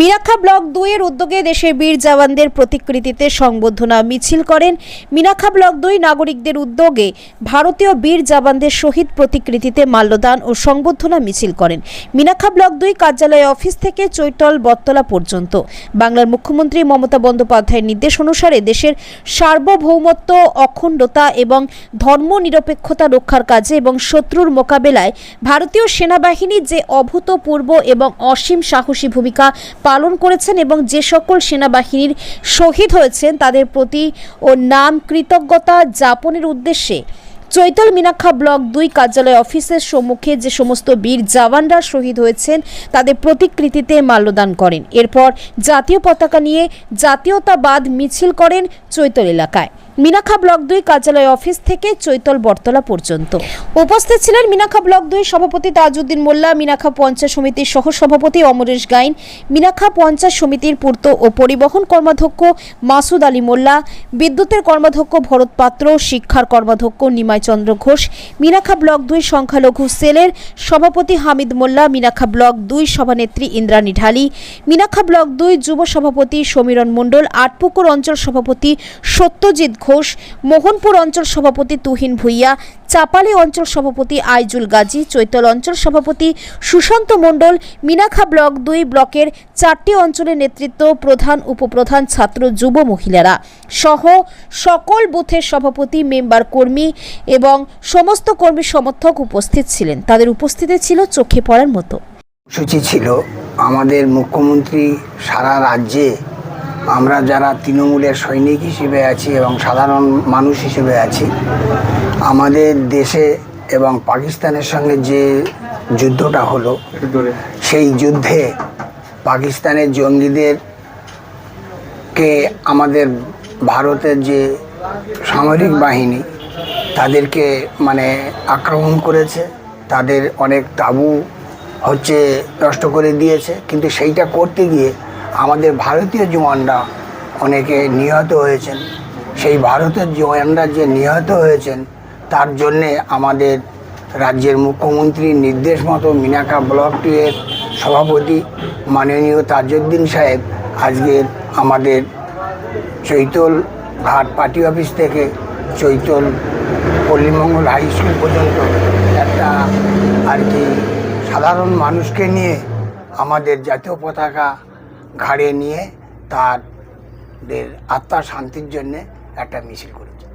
Minakhan block দুইয়ের উদ্যোগে দেশের বীর জওয়ানদের প্রতিকৃতিতে সংবর্ধনা মিছিল করেন। মিনাখা ব্লক দুই নাগরিকদের উদ্যোগে ভারতীয় বীর জওয়ানদের শহীদ প্রতিকৃতিতে মাল্যদান ও সংবর্ধনা মিছিল করেন। মিনাখা ব্লক দুই কার্যালয় অফিস থেকে চৈতল বটতলা পর্যন্ত। বাংলার মুখ্যমন্ত্রী মমতা বন্দ্যোপাধ্যায়ের নির্দেশ অনুসারে দেশের সার্বভৌমত্ব, অখণ্ডতা এবং ধর্মনিরপেক্ষতা রক্ষার কাজে এবং শত্রুর মোকাবেলায় ভারতীয় সেনাবাহিনী যে অভূতপূর্ব এবং অসীম সাহসী ভূমিকা পালন করেছেন এবং যে সকল সেনাবাহিনীর শহীদ হয়েছেন, তাদের প্রতি ও নাম কৃতজ্ঞতা যাপনের উদ্দেশ্যে চৈতল মিনাক্ষা ব্লক দুই কার্যালয় অফিসের সম্মুখে যে সমস্ত বীর জওয়ানরা শহীদ হয়েছেন, তাদের প্রতিকৃতিতে মাল্যদান করেন। এরপর জাতীয় পতাকা নিয়ে জাতীয়তাবাদ মিছিল করেন চৈতল এলাকায়। মিনাখা ব্লক দুই কার্যালয় অফিস থেকে চৈতল বটতলা পর্যন্ত। উপস্থিত ছিলেন মিনাখা ব্লক দুই সভাপতি তাজউদ্দিন মোল্লা মিনাখা পঞ্চায়েত সমিতির সহ সভাপতি অমরেশ গাইন মিনাখা পঞ্চায়েত সমিতির পূর্ত ও পরিবহন কর্মাধ্যক্ষ মাসুদ আলী মোল্লা, বিদ্যুতের কর্মাধ্যক্ষ ভরত পাত্র, শিক্ষার কর্মাধ্যক্ষ নিমাই চন্দ্র ঘোষ মিনাখা ব্লক দুই সংখ্যালঘু সেলের সভাপতি হামিদ মোল্লা মিনাখা ব্লক দুই সভানেত্রী ইন্দ্রাণী ঢালি মিনাখা ব্লক দুই যুব সভাপতি সমীরণ মণ্ডল, আটপুকুর অঞ্চল সভাপতি সত্যজিৎ ঘোষ, মোহনপুর অঞ্চল সভাপতি তুহিন ভুইয়া, চাপালি অঞ্চল সভাপতি আইজুল গাজী, চৈতল অঞ্চল সভাপতি সুশান্ত মণ্ডল, মিনাখা ব্লক দুই ব্লকের চারটি অঞ্চলের নেতৃত্ব প্রধান, উপপ্রধান ছাত্র যুব মহিলারা সহ সকল বুথের সভাপতি, মেম্বার কর্মী এবং সমস্ত কর্মী সমর্থক উপস্থিত ছিলেন। তাদের উপস্থিতি ছিল চোখে পড়ার মতো। সূচি ছিল আমাদের মুখ্যমন্ত্রী সারা রাজ্যে আমরা যারা তৃণমূলের সৈনিক হিসেবে আছি এবং সাধারণ মানুষ হিসেবে আছি, আমাদের দেশে এবং পাকিস্তানের সঙ্গে যে যুদ্ধটা হলো, সেই যুদ্ধে পাকিস্তানের জঙ্গিদের কে আমাদের ভারতের যে সামরিক বাহিনী, তাদেরকে মানে আক্রমণ করেছে, তাদের অনেক তাবু হচ্ছে নষ্ট করে দিয়েছে, কিন্তু সেইটা করতে গিয়ে আমাদের ভারতীয় জওয়ানরা অনেকে নিহত হয়েছেন। সেই ভারতের জওয়ানরা যে নিহত হয়েছেন, তার জন্যে আমাদের রাজ্যের মুখ্যমন্ত্রীর নির্দেশ মতো মিনাকা ব্লক টু এর সভাপতি মাননীয় তাজউদ্দিন সাহেব আজকের আমাদের চৈতল ঘাট পার্টি অফিস থেকে চৈতল পল্লীমঙ্গল হাই স্কুল পর্যন্ত একটা আর কি সাধারণ মানুষকে নিয়ে আমাদের জাতীয় পতাকা ঘাড়ে নিয়ে তাদের আত্মার শান্তির জন্যে একটা মিছিল করেছে।